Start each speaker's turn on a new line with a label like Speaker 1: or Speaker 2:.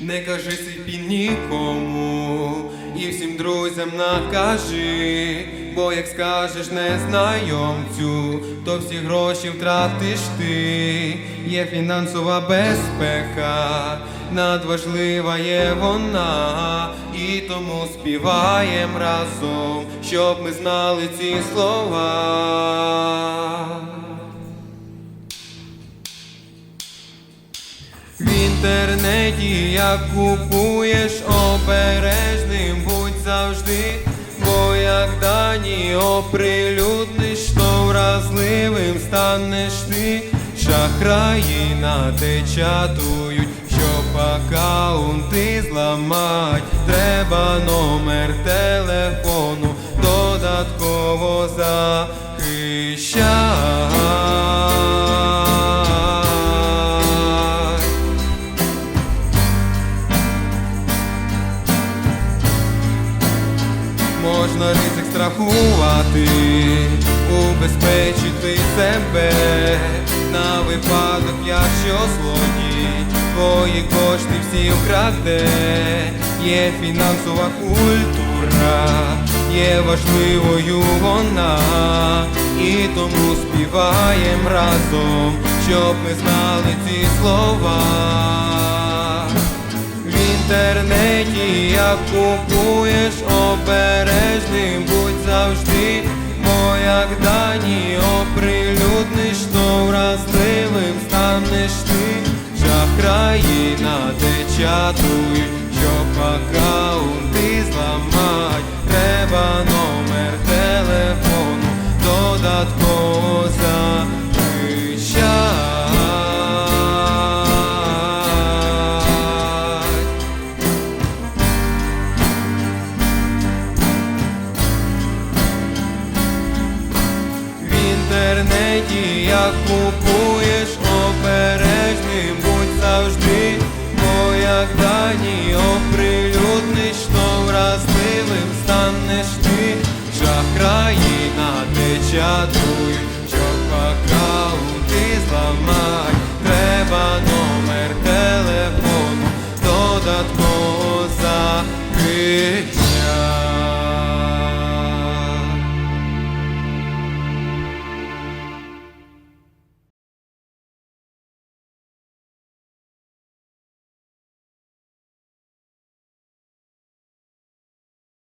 Speaker 1: Не кажи сипі нікому і всім друзям накажи, бо як скажеш незнайомцю, то всі гроші втратиш ти. Є фінансова безпека, надважлива є вона, і тому співаєм разом, щоб ми знали ці слова. Інтернеті як купуєш обережним, будь завжди, бо як дані оприлюдниш, то вразливим станеш ти, шахраї на те чатують, щоб акаунти зламать, треба номер телефону додатково захищать. Можна ризик страхувати, убезпечити себе. На випадок, якщо злодій твої кошти всі вкраде, є фінансова культура, є важливою вона, і тому співаєм разом, щоб ми знали ці слова. Інтернеті як купуєш обережним, будь завжди, бо як дані оприлюдниш, то вразливим станеш ти, шахраї країна, де чатують, що акаунти житті, як купуєш обережним, будь завжди, бо як дані оприлюдниш, то вразливим станеш ти, жах країна печатує, що аккаунти зламай, треба номер телефону, додатково закрить.